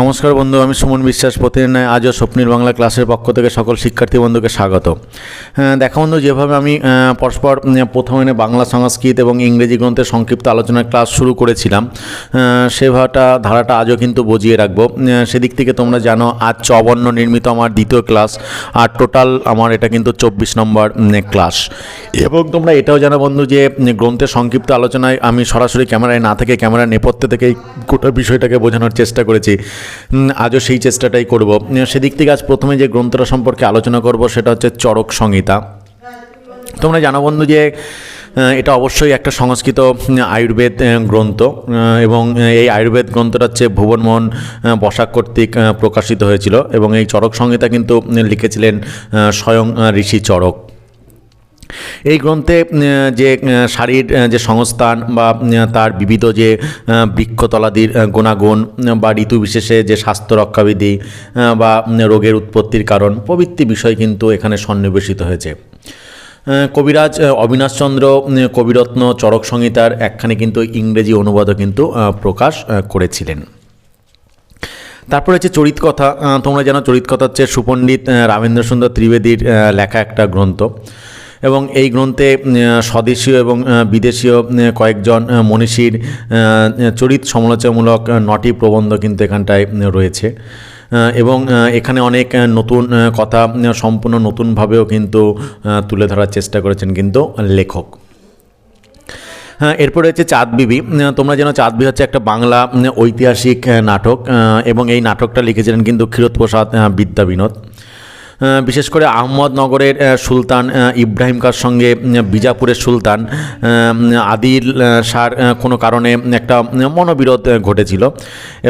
নমস্কার বন্ধু, আমি সুমন বিশ্বাস প্রতিদিন আজও স্বপ্নির বাংলা ক্লাসের পক্ষ থেকে সকল শিক্ষার্থী বন্ধুকে স্বাগত। দেখা বন্ধু, যেভাবে আমি পরস্পর প্রথমে বাংলা সংস্কৃত এবং ইংরেজি গ্রন্থের সংক্ষিপ্ত আলোচনার ক্লাস শুরু করেছিলাম সেভাটা, ধারাটা আজও কিন্তু বজিয়ে রাখব। সেদিক থেকে তোমরা জানো, আজ চবর্ণ নির্মিত আমার দ্বিতীয় ক্লাস, আর টোটাল আমার এটা কিন্তু চব্বিশ নম্বর ক্লাস। এবং তোমরা এটাও জানো বন্ধু যে গ্রন্থের সংক্ষিপ্ত আলোচনায় আমি সরাসরি ক্যামেরায় না থেকে, ক্যামেরার নেপথ্যে থেকে এই গোটা বিষয়টাকে বোঝানোর চেষ্টা করেছি। আজও সেই চেষ্টাটাই করব। সেদিক থেকে আজ প্রথমে যে গ্রন্থটা সম্পর্কে আলোচনা করব, সেটা হচ্ছে চরক সংহিতা। তোমরা জানো বন্ধু যে এটা অবশ্যই একটা সংস্কৃত আয়ুর্বেদ গ্রন্থ এবং এই আয়ুর্বেদ গ্রন্থটা হচ্ছে ভুবনমোহন বসাক কর্তৃক প্রকাশিত হয়েছিল, এবং এই চরক সংহিতা কিন্তু লিখেছিলেন স্বয়ং ঋষি চরক এই গ্রন্থে যে শাড়ির যে সংস্থান বা তার বিবিধ যে বৃক্ষতলাদির গুণাগুণ বা ঋতু বিশেষে যে স্বাস্থ্য রক্ষাবিধি বা রোগের উৎপত্তির কারণ, প্রভৃতি বিষয় কিন্তু এখানে সন্নিবেশিত হয়েছে। কবিরাজ অবিনাশচন্দ্র কবিরত্ন চরক সংহিতার একখানে কিন্তু ইংরেজি অনুবাদও কিন্তু প্রকাশ করেছিলেন। তারপরে হচ্ছে চরিতকথা তোমরা জানো চরিত কথা হচ্ছে সুপণ্ডিত রামেন্দ্র সুন্দর ত্রিবেদীর লেখা একটা গ্রন্থ। এবং এই গ্রন্থে স্বদেশীয় এবং বিদেশীয় কয়েকজন মনীষীর চরিত সমালোচনামূলক নটি প্রবন্ধ কিন্তু এখানটায় রয়েছে। এবং এখানে অনেক নতুন কথা সম্পূর্ণ নতুনভাবেও কিন্তু তুলে ধরার চেষ্টা করেছেন কিন্তু লেখক। হ্যাঁ এরপরে হচ্ছে চাঁদ বিবি তোমরা যেন চাঁদ বিবি হচ্ছে একটা বাংলা ঐতিহাসিক নাটক এবং এই নাটকটা লিখেছিলেন কিন্তু ক্ষীরোৎপ্রসাদ আহ, বিদ্যা বিনোদ আহ, বিশেষ করে আহমদনগরের সুলতান ইব্রাহিম কার সঙ্গে বিজাপুরের সুলতান আদিল শাহর কোনো কারণে একটা মনোবিরোধ ঘটেছিল।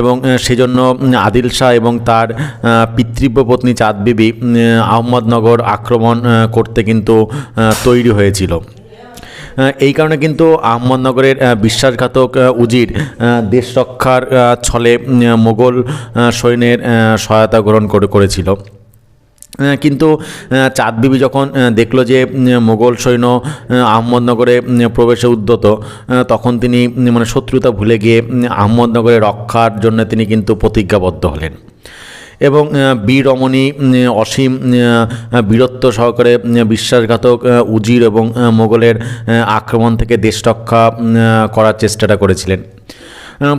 এবং সেজন্য আদিল শাহ এবং তার পিতৃব্য পত্নী চাঁদ বিবি আহমদনগর আক্রমণ করতে কিন্তু তৈরি হয়েছিল। এই কারণে কিন্তু আহমদনগরের বিশ্বাসঘাতক উজির দেশ রক্ষার ছলে মোগল সৈন্যের সহায়তা গ্রহণ করেছিল। কিন্তু চাঁদ বিবি যখন দেখল যে মোগল সৈন্য আহ, আহমদনগরে প্রবেশে উদ্যত তখন তিনি মানে শত্রুতা ভুলে গিয়ে আহমদনগরে রক্ষার জন্য তিনি কিন্তু প্রতিজ্ঞাবদ্ধ হলেন। এবং আহ, বীর রমণী উম, অসীম বীরত্ব সহকারে বিশ্বাসঘাতক উজির এবং মোগলের আক্রমণ থেকে দেশ রক্ষা করার চেষ্টাটা করেছিলেন।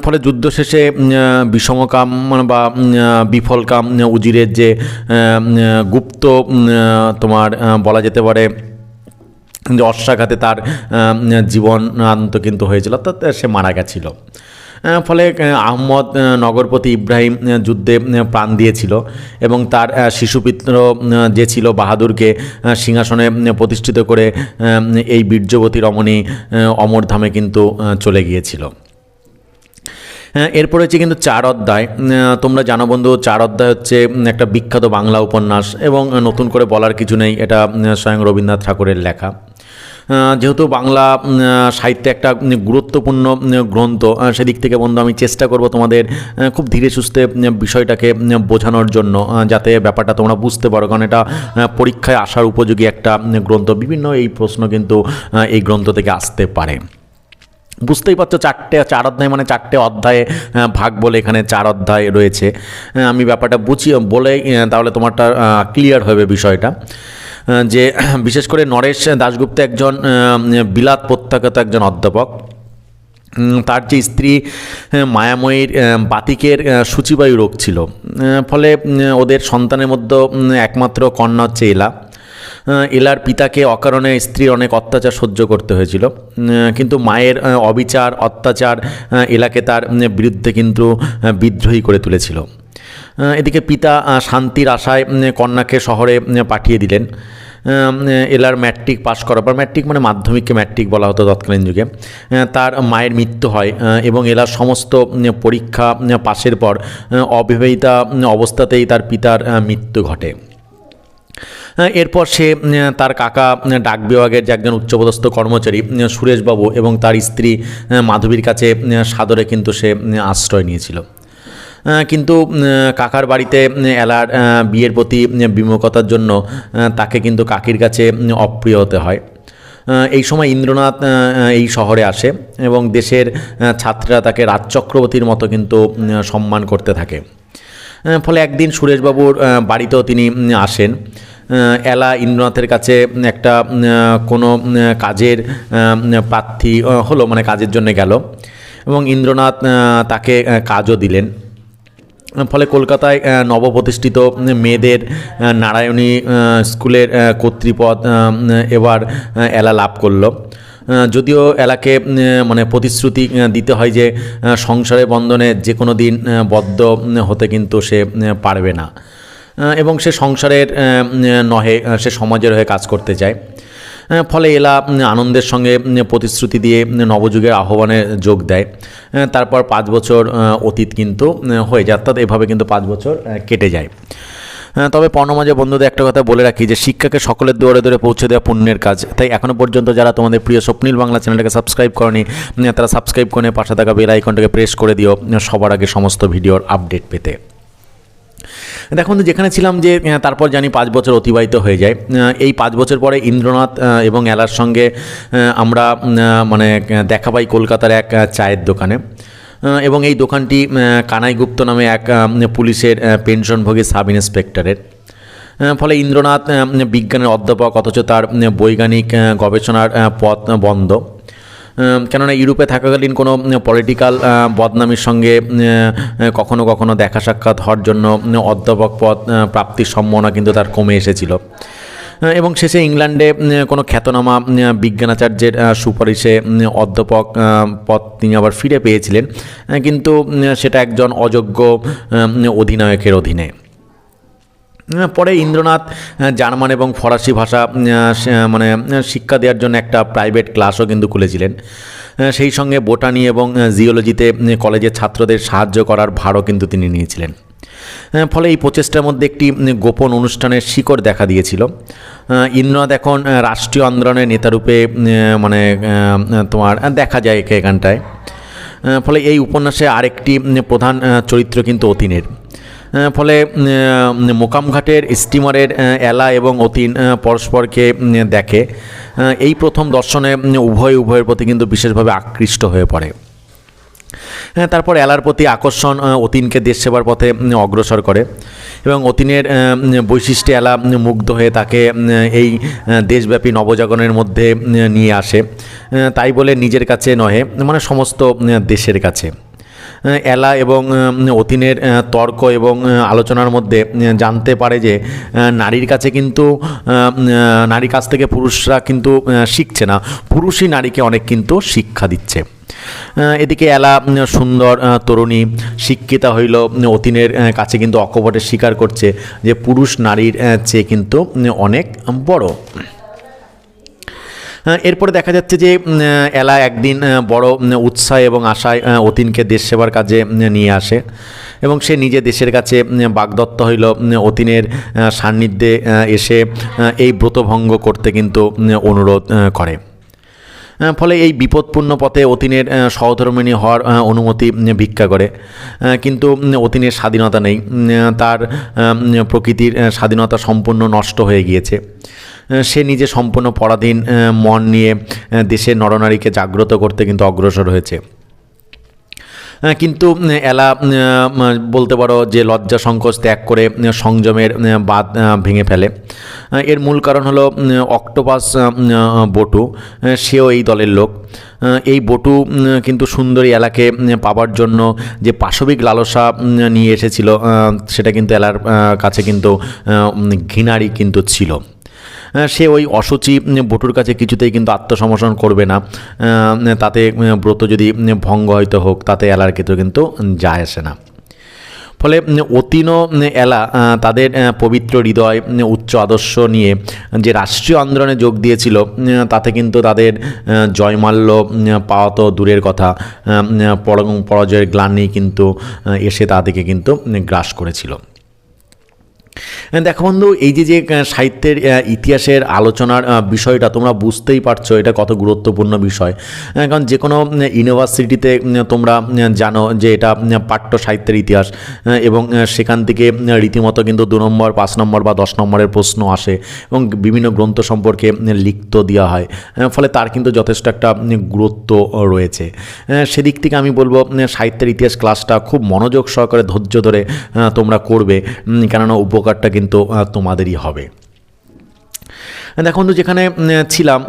ফলে যুদ্ধ শেষে বিষমকাম মানে বা বিফলকাম উজিরের যে গুপ্ত তোমার বলা যেতে পারে যে অশ্বাঘাতে তার জীবন আন্ত কিন্তু হয়েছিল অর্থাৎ সে মারা গেছিল। ফলে আহ, আহমদ নগরপতি ইব্রাহিম যুদ্ধে প্রাণ দিয়েছিল এবং তার শিশুপিত্র যে ছিল বাহাদুরকে সিংহাসনে প্রতিষ্ঠিত করে এই বীর্যবতী রমণী অমরধামে কিন্তু চলে গিয়েছিল। এরপরে হচ্ছে কিন্তু চার অধ্যায়। তোমরা জানো বন্ধু, চার অধ্যায় হচ্ছে একটা বিখ্যাত বাংলা উপন্যাস এবং নতুন করে বলার কিছু নেই, এটা স্বয়ং রবীন্দ্রনাথ ঠাকুরের লেখা। যেহেতু বাংলা সাহিত্যে একটা গুরুত্বপূর্ণ গ্রন্থ সেদিক থেকে বন্ধু আমি চেষ্টা করব তোমাদের খুব ধীরে সুস্থে বিষয়টাকে বোঝানোর জন্য যাতে ব্যাপারটা তোমরা বুঝতে পারো, কারণ এটা পরীক্ষায় আসার উপযোগী একটা গ্রন্থ। বিভিন্ন এই প্রশ্ন কিন্তু এই গ্রন্থ থেকে আসতে পারে। বুঝতেই পারছ, চারটে, চার অধ্যায় মানে চারটে অধ্যায়ে ভাগ বলে এখানে চার অধ্যায় রয়েছে। আমি ব্যাপারটা বুঝিয়ে, বলে তাহলে তোমারটা ক্লিয়ার হবে বিষয়টা। যে, বিশেষ করে নরেশ দাশগুপ্ত একজন বিলাত প্রত্যাগত একজন অধ্যাপক। তার যে স্ত্রী মায়াময়ীর বাতিকের সূচিবায়ু রোগ ছিল। ফলে ওদের সন্তানের মধ্যে একমাত্র কন্যা হচ্ছে এলা। এলার পিতাকে অকারণে স্ত্রীর অনেক অত্যাচার সহ্য করতে হয়েছিল। কিন্তু মায়ের অবিচার, অত্যাচার এলাকে তার বিরুদ্ধে কিন্তু বিদ্রোহী করে তুলেছিল। এদিকে পিতা শান্তির আশায় কন্যাকে শহরে পাঠিয়ে দিলেন। এলার ম্যাট্রিক পাশ করার পর, ম্যাট্রিক মানে মাধ্যমিককে ম্যাট্রিক বলা হতো তৎকালীন যুগে। তার মায়ের মৃত্যু হয় এবং এলার সমস্ত পরীক্ষা পাশের পর অবিবাহিতা অবস্থাতেই তার পিতার মৃত্যু ঘটে। এরপর সে তার কাকা ডাক বিভাগের যে একজন উচ্চপদস্থ কর্মচারী সুরেশবাবু এবং তার স্ত্রী মাধবীর কাছে সাদরে কিন্তু সে আশ্রয় নিয়েছিল। কিন্তু কাকার বাড়িতে এলার বিয়ের প্রতি বিমুখতার জন্য তাকে কিন্তু কাকির কাছে অপ্রিয় হতে হয়। এই সময় ইন্দ্রনাথ এই শহরে আসে এবং দেশের ছাত্ররা তাকে রাজ চক্রবর্তীর মতো কিন্তু সম্মান করতে থাকে। ফলে একদিন সুরেশবাবুর বাড়িতেও তিনি আসেন। এলা ইন্দ্রনাথের কাছে একটা কোনো কাজের প্রার্থী হলো মানে কাজের জন্য গেল। এবং ইন্দ্রনাথ তাকে কাজও দিলেন। ফলে কলকাতায় নবপ্রতিষ্ঠিত মেয়েদের নারায়ণী স্কুলের কর্তৃপদ এবার এলা লাভ করল। যদিও এলাকে মানে প্রতিশ্রুতি দিতে হয় যে সংসারে বন্ধনে যে কোনো দিন বদ্ধ হতে কিন্তু সে পারবে না। এবং সে সংসারের নহে সে সমাজের হয়ে কাজ করতে চায়। ফলে এলা আনন্দের সঙ্গে প্রতিশ্রুতি দিয়ে নবযুগের আহ্বানে যোগ দেয়। তারপর পাঁচ বছর অতীত কিন্তু হয়ে যায়। অর্থাৎ এভাবে কিন্তু পাঁচ বছর কেটে যায়। তবে পর্ণমাঝে বন্ধুদের একটা কথা বলে রাখি যে শিক্ষাকে সকলের দুয়ারে দুয়ারে পৌঁছে দেওয়া পুণ্যের কাজ। তাই এখনও পর্যন্ত যারা তোমাদের প্রিয় স্বপ্নীল বাংলা চ্যানেলটাকে সাবস্ক্রাইব করনি তারা সাবস্ক্রাইব করে পাশে থাকা বেল আইকনটাকে প্রেস করে দিও সবার আগে সমস্ত ভিডিওর আপডেট পেতে। দেখুন যেখানে ছিলাম যে তারপর জানি পাঁচ বছর অতিবাহিত হয়ে যায়। এই পাঁচ বছর পরে ইন্দ্রনাথ এবং এলার সঙ্গে আমরা মানে দেখা পাই কলকাতার এক চায়ের দোকানে। এবং এই দোকানটি কানাই গুপ্ত নামে এক পুলিশের পেনশনভোগী সাব ইন্সপেক্টরের ফলে ইন্দ্রনাথ বিজ্ঞানের অধ্যাপক, অথচ তার বৈজ্ঞানিক গবেষণার পথ বন্ধ। কেননা ইউরোপে থাকাকালীন কোনো পলিটিক্যাল বদনামির সঙ্গে কখনো কখনো দেখা সাক্ষাৎ হওয়ার জন্য অধ্যাপক পদ প্রাপ্তির সম্ভাবনা কিন্তু তার কমে এসেছিল। এবং শেষে ইংল্যান্ডে কোনো খ্যাতনামা বিজ্ঞানাচার্যের সুপারিশে অধ্যাপক পদ তিনি আবার ফিরে পেয়েছিলেন কিন্তু সেটা একজন অযোগ্য অধিনায়কের অধীনে। পরে ইন্দ্রনাথ জার্মান এবং ফরাসি ভাষা মানে শিক্ষা দেওয়ার জন্য একটা প্রাইভেট ক্লাসও কিন্তু খুলেছিলেন। সেই সঙ্গে বোটানি এবং জিওলজিতে কলেজের ছাত্রদের সাহায্য করার ভারও কিন্তু তিনি নিয়েছিলেন। ফলে এই প্রচেষ্টার মধ্যে একটি গোপন অনুষ্ঠানের শিকড় দেখা দিয়েছিল। ইন্দ্রনাথ এখন রাষ্ট্রীয় আন্দোলনের নেতারূপে মানে তোমার দেখা যায় একে এখানটায় ফলে এই উপন্যাসে আরেকটি প্রধান চরিত্র কিন্তু অতীনের। ফলে মোকামঘাটের স্টিমারের এলা এবং অতীন পরস্পরকে দেখে এই প্রথম দর্শনে উভয় উভয়ের প্রতি কিন্তু বিশেষভাবে আকৃষ্ট হয়ে পড়ে। হ্যাঁ তারপর এলার প্রতি আকর্ষণ অতীনকে দেশ সেবার পথে অগ্রসর করে এবং অতীনের বৈশিষ্ট্যে এলা মুগ্ধ হয়ে তাকে এই দেশব্যাপী নবজাগরণের মধ্যে নিয়ে আসে। তাই বলে নিজের কাছে নহে মানে সমস্ত দেশের কাছে। এলা এবং অতীনের তর্ক এবং আলোচনার মধ্যে জানতে পারে যে নারীর কাছে কিন্তু নারীর কাছ থেকে পুরুষরা কিন্তু শিখছে না। পুরুষই নারীকে অনেক কিন্তু শিক্ষা দিচ্ছে। এদিকে এলা সুন্দর তরুণী শিক্ষিতা হইল অতীনের কাছে কিন্তু অকপটে স্বীকার করছে যে পুরুষ নারীর চেয়ে কিন্তু অনেক বড়। এরপরে দেখা যাচ্ছে যে এলা একদিন বড় উৎসাহ এবং আশায় অতীনকে দেশ সেবার কাজে নিয়ে আসে এবং সে নিজে দেশের কাছে বাগদত্ত হইল অতীনের সান্নিধ্যে এসে এই ব্রতভঙ্গ করতে কিন্তু অনুরোধ করে। ফলে এই বিপদপূর্ণ পথে অতীনের সহধর্মিণী হওয়ার অনুমতি ভিক্ষা করে। কিন্তু অতীনের স্বাধীনতা নেই। তার প্রকৃতির স্বাধীনতা সম্পূর্ণ নষ্ট হয়ে গিয়েছে। সে নিজে সম্পূর্ণ পরাধীন মন নিয়ে দেশের নরনারীকে জাগ্রত করতে কিন্তু অগ্রসর হয়েছে। কিন্তু এলা বলতে পারো যে লজ্জা সংকোচ ত্যাগ করে সংযমের বাঁধ ভেঙে ফেলে। এর মূল কারণ হলো অক্টোপাস বটু। সেও এই দলের লোক। এই বটু কিন্তু সুন্দরী এলাকে পাবার জন্য যে পাশবিক লালসা নিয়ে এসেছিল সেটা কিন্তু এলার কাছে কিন্তু ঘৃণারই কিন্তু ছিল। সে ওই অসুচি বটুর কাছে কিছুতেই কিন্তু আত্মসমর্পণ করবে না। তাতে ব্রত যদি ভঙ্গ হয়তো হোক, তাতে এলার ক্ষেত্রে কিন্তু যায় আসে না। ফলে অতীন এলা তাদের পবিত্র হৃদয় উচ্চ আদর্শ নিয়ে যে রাষ্ট্রীয় আন্দোলনে যোগ দিয়েছিল তাতে কিন্তু তাদের জয়মাল্য পাওয়া তো দূরের কথা পরাজয়ের গ্লানি কিন্তু এসে তাদেরকে কিন্তু গ্রাস করেছিল। দেখো বন্ধু, এই যে যে সাহিত্যের ইতিহাসের আলোচনার বিষয়টা তোমরা বুঝতেই পারছ, এটা কত গুরুত্বপূর্ণ বিষয়। কারণ যে কোনো ইউনিভার্সিটিতে তোমরা জানো যে এটা পাঠ্য সাহিত্যের ইতিহাস এবং সেখান থেকে রীতিমতো কিন্তু দু নম্বর, পাঁচ নম্বর বা দশ নম্বরের প্রশ্ন আসে, এবং বিভিন্ন গ্রন্থ সম্পর্কে লিখিত দেওয়া হয় ফলে তার কিন্তু যথেষ্ট একটা গুরুত্ব রয়েছে। সেদিক থেকে আমি বলব সাহিত্যের ইতিহাস ক্লাসটা খুব মনোযোগ সহকারে ধৈর্য ধরে তোমরা করবে কেননা কেননা উপকারটা কিন্তু তোমাদেরই হবে। দেখো বন্ধু, যেখানে ছিলাম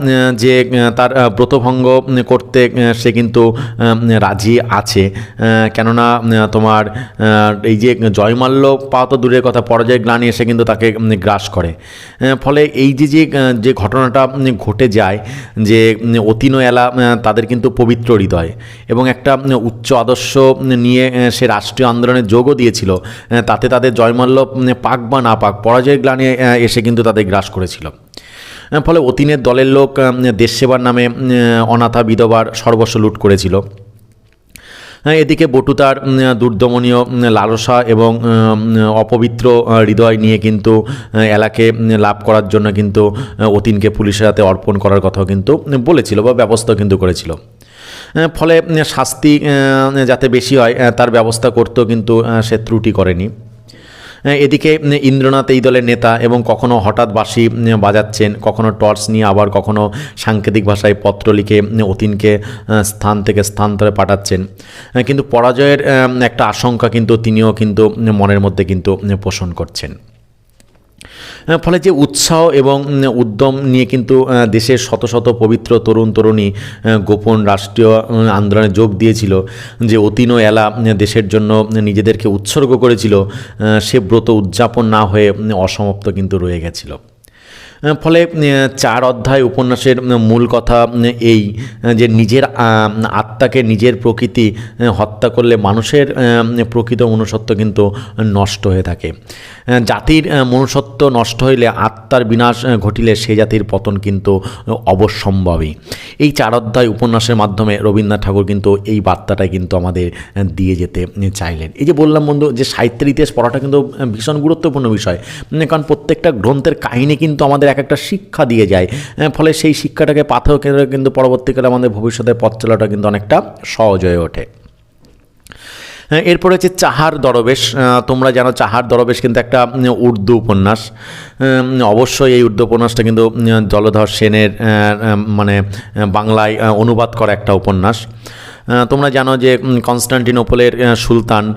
যে তার ব্রতভঙ্গ করতে সে কিন্তু রাজি আছে কেননা তোমার এই যে, জয়মাল্য পাওয়া তো দূরের কথা পরাজয় গ্লানি এসে কিন্তু তাকে গ্রাস করে ফলে এই যে যে যে ঘটনাটা ঘটে যায়, যে অতীন এলা তাদের কিন্তু পবিত্র হৃদয়, এবং একটা উচ্চ আদর্শ নিয়ে সে রাষ্ট্রীয় আন্দোলনে যোগও দিয়েছিল তাতে তাদের জয়মাল্য পাক বা না পাক পরাজয় গ্লানি এসে কিন্তু তাদের গ্রাস করেছিল। ফলে অতীনের দলের লোক আহ, দেশ সেবার নামে অনাথা বিধবার সর্বস্ব লুট করেছিল। এদিকে বটু তার দুর্দমনীয় লালসা এবং অপবিত্র হৃদয় নিয়ে কিন্তু এলাকে লাভ করার জন্য কিন্তু অতীনকে পুলিশের হাতে অর্পণ করার কথাও কিন্তু বলেছিল বা ব্যবস্থা কিন্তু করেছিল। ফলে শাস্তি যাতে বেশি হয় তার ব্যবস্থা করতেও কিন্তু সে ত্রুটি করেনি। এদিকে ইন্দ্রনাথ এই দলের নেতা এবং কখনো হঠাৎ বাঁশি বাজাচ্ছেন, কখনো টর্চ নিয়ে আবার কখনো সাংকেতিক ভাষায় পত্র লিখে অতীনকে স্থান থেকে স্থানান্তরে পাঠাচ্ছেন। কিন্তু পরাজয়ের একটা আশঙ্কা কিন্তু তিনিও কিন্তু মনের মধ্যে কিন্তু পোষণ করছেন। ফলে যে উৎসাহ এবং উদ্যম নিয়ে কিন্তু দেশের শত শত পবিত্র তরুণ তরুণী গোপন রাষ্ট্রীয় আন্দোলনে যোগ দিয়েছিল, যে অতীন এলা দেশের জন্য নিজেদেরকে উৎসর্গ করেছিল সে ব্রত উদযাপন না হয়ে অসমাপ্ত কিন্তু রয়ে গেছিল। ফলে চার অধ্যায় উপন্যাসের মূল কথা এই যে নিজের আত্মাকে নিজের প্রকৃতি হত্যা করলে মানুষের প্রকৃত মনুষ্যত্ব কিন্তু নষ্ট হয়ে থাকে। জাতির মনুষ্যত্ব নষ্ট হইলে আত্মার বিনাশ ঘটিলে সে জাতির পতন কিন্তু অবশ্যম্ভাবী। এই চার অধ্যায় উপন্যাসের মাধ্যমে রবীন্দ্রনাথ ঠাকুর কিন্তু এই বার্তাটাই কিন্তু আমাদের দিয়ে যেতে চাইলেন। এই যে বললাম বন্ধু, যে সাহিত্যের ইতিহাস পড়াটা কিন্তু ভীষণ গুরুত্বপূর্ণ বিষয় কারণ প্রত্যেকটা গ্রন্থের কাহিনী কিন্তু আমাদের এক একটা শিক্ষা দিয়ে যায়। ফলে সেই শিক্ষাটাকে কেন্দ্রে কিন্তু পরবর্তীকালে আমাদের ভবিষ্যতে পথ চলাটা কিন্তু অনেকটা সহজ হয়ে ওঠে। হ্যাঁ, এরপরে হচ্ছে চাহার দরবেশ। তোমরা জানো চাহার দরবেশ কিন্তু একটা উর্দু উপন্যাস। অবশ্যই এই উর্দু উপন্যাসটা কিন্তু জলধর সেনের মানে বাংলায় অনুবাদ করা একটা উপন্যাস। তোমরা জানো যে কনস্টান্টিনোপলের সুলতান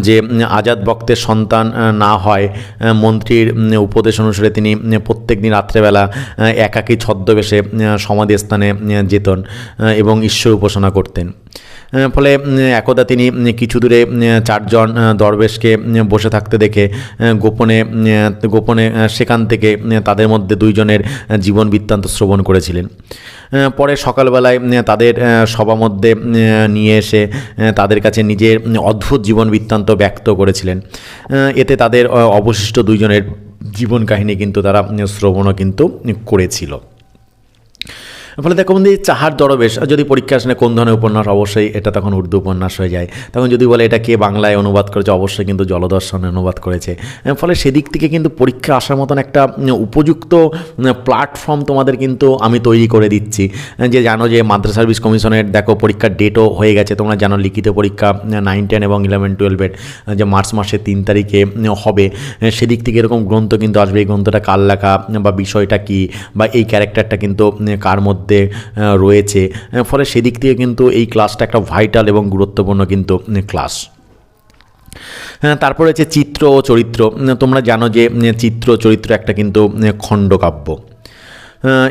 যে আজাদ বক্তের সন্তান না হয় মন্ত্রীর উপদেশ অনুসারে তিনি প্রত্যেক দিন রাত্রেবেলা একাকী ছদ্মবেশে সমাধিস্থানে যেতেন এবং ঈশ্বর উপাসনা করতেন। ফলে একদা তিনি কিছু দূরে চারজন দরবেশকে বসে থাকতে দেখে গোপনে গোপনে সেখান থেকে তাদের মধ্যে দুইজনের জীবন বৃত্তান্ত শ্রবণ করেছিলেন। পরে সকালবেলায় তাদের সভা মধ্যে নিয়ে এসে তাদের কাছে নিজের অদ্ভুত জীবন বৃত্তান্ত ব্যক্ত করেছিলেন। এতে তাদের অবশিষ্ট দুইজনের জীবন কাহিনী কিন্তু তারা শ্রবণও কিন্তু করেছিল। ফলে দেখো বন্ধু, এই চাহার দরবেশ যদি পরীক্ষা আসলে কোন ধরনের উপন্যাস, অবশ্যই এটা তখন উর্দু উপন্যাস হয়ে যায়। তখন যদি বলে এটা কে বাংলায় অনুবাদ করেছে, অবশ্যই কিন্তু জলদর্শনে অনুবাদ করেছে। ফলে সেদিক থেকে কিন্তু পরীক্ষা আসার মতন একটা উপযুক্ত প্ল্যাটফর্ম তোমাদের কিন্তু আমি তৈরি করে দিচ্ছি। যে জানো যে মাদ্রাসা সার্ভিস কমিশনের, দেখো পরীক্ষার ডেটও হয়ে গেছে, তোমরা জানো লিখিত পরীক্ষা নাইন টেন এবং ইলেভেন টুয়েলভের যে মার্চ মাসের তিন তারিখে হবে। সেদিক থেকে এরকম গ্রন্থ কিন্তু আসবে, এই গ্রন্থটা কার লেখা, বা বিষয়টা কি, বা এই ক্যারেক্টারটা কিন্তু কার মধ্যে আহ, রয়েছে। ফলে সেদিক থেকে কিন্তু এই ক্লাসটা একটা ভাইটাল এবং গুরুত্বপূর্ণ কিন্তু ক্লাস তারপরে হচ্ছে চিত্র ও চরিত্র। তোমরা জানো যে চিত্র চরিত্র একটা কিন্তু খণ্ডকাব্য।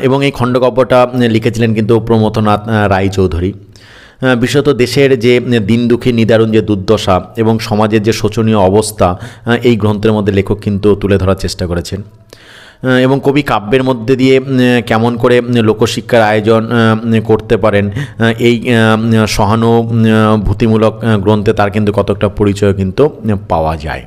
এবং এই খণ্ডকাব্যটা লিখেছিলেন কিন্তু প্রমথনাথ রায়চৌধুরী। বিশেষত দেশের যে উম, দিন দুঃখী নিদারুণ যে দুর্দশা এবং সমাজের যে শোচনীয় অবস্থা এই গ্রন্থের মধ্যে লেখক কিন্তু তুলে ধরার চেষ্টা করেছেন। এবং কবি কাব্যের মধ্যে দিয়ে কেমন করে লোকশিক্ষার আয়োজন করতে পারেন এই সহানুভূতিমূলক গ্রন্থে তার কিন্তু কতকটা পরিচয় কিন্তু পাওয়া যায়।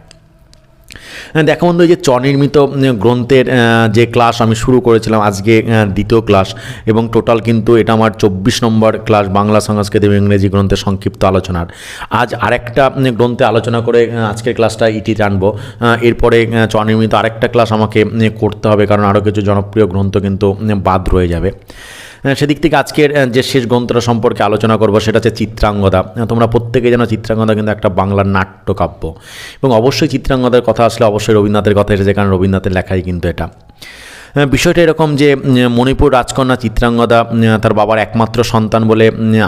দেখো বন্ধু যে স্বনির্মিত উম, গ্রন্থের যে ক্লাস আমি শুরু করেছিলাম আজকে দ্বিতীয় ক্লাস এবং টোটাল কিন্তু এটা আমার চব্বিশ নম্বর ক্লাস বাংলা সংস্কৃত এবং ইংরেজি গ্রন্থের সংক্ষিপ্ত আলোচনার। আজ আরেকটা গ্রন্থে আলোচনা করে আজকের ক্লাসটা ইটি আহ, এরপরে আহ, স্বনির্মিত আরেকটা ক্লাস আমাকে করতে হবে কারণ আরও কিছু জনপ্রিয় গ্রন্থ কিন্তু বাদ রয়ে যাবে। সেদিক থেকে আজকের যে শেষ গ্রন্থটা সম্পর্কে আলোচনা করব সেটা হচ্ছে চিত্রাঙ্গদা। তোমরা প্রত্যেকে জানো চিত্রাঙ্গদা কিন্তু একটা বাংলার নাট্যকাব্য। এবং অবশ্যই চিত্রাঙ্গদার কথা আসলে অবশ্যই রবীন্দ্রনাথের কথা এসেছে কারণ রবীন্দ্রনাথের লেখাই কিন্তু এটা। বিষয়টা এরকম যে মণিপুর রাজকন্যা চিত্রাঙ্গদা তার বাবার একমাত্র সন্তান বলে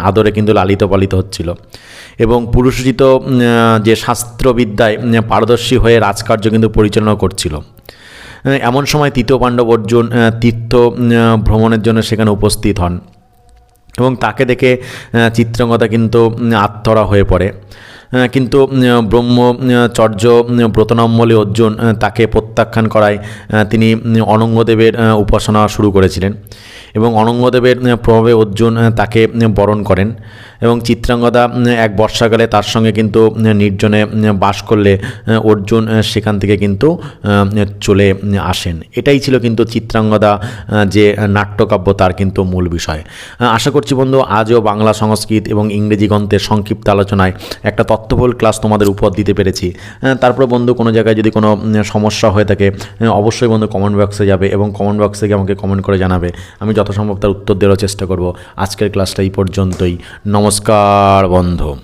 আদরে কিন্তু লালিত পালিত হচ্ছিল। এবং পুরুষোচিত উম, যে শাস্ত্রবিদ্যায় পারদর্শী হয়ে রাজকার্য কিন্তু পরিচালনা করছিল। এমন সময় তৃতীয় পাণ্ডব অর্জুন তীর্থ ভ্রমণের জন্য সেখানে উপস্থিত হন এবং তাকে দেখে আহ, চিত্রাঙ্গদা কিন্তু আত্মরা হয়ে পড়ে। কিন্তু ব্রহ্মচর্য ব্রতনম্বলী অর্জুন তাকে প্রত্যাখ্যান করায় তিনি অনঙ্গদেবের উপাসনা শুরু করেছিলেন এবং অনঙ্গদেবের প্রভাবে অর্জুন তাকে বরণ করেন। এবং চিত্রাঙ্গদা এক বর্ষাকালে তার সঙ্গে কিন্তু নির্জনে বাস করলে অর্জুন সেখান থেকে কিন্তু চলে আসেন। এটাই ছিল কিন্তু চিত্রাঙ্গদা যে নাট্যকাব্য তার কিন্তু মূল বিষয়। আশা করছি বন্ধু, আজও বাংলা সংস্কৃত এবং ইংরেজি গ্রন্থের সংক্ষিপ্ত আলোচনায় একটা তথ্যবহুল ক্লাস তোমাদের উপর দিতে পেরেছি। তারপরে বন্ধু, কোনো জায়গায় যদি কোনো সমস্যা হয়ে থাকে অবশ্যই বন্ধু কমেন্ট বক্সে যাবে এবং কমেন্ট বক্সে গিয়ে আমাকে কমেন্ট করে জানাবে। আমি যথাসম্ভব তার উত্তর দেওয়ার চেষ্টা করব। আজকের ক্লাসটা এই পর্যন্তই। নমস্কার বন্ধু।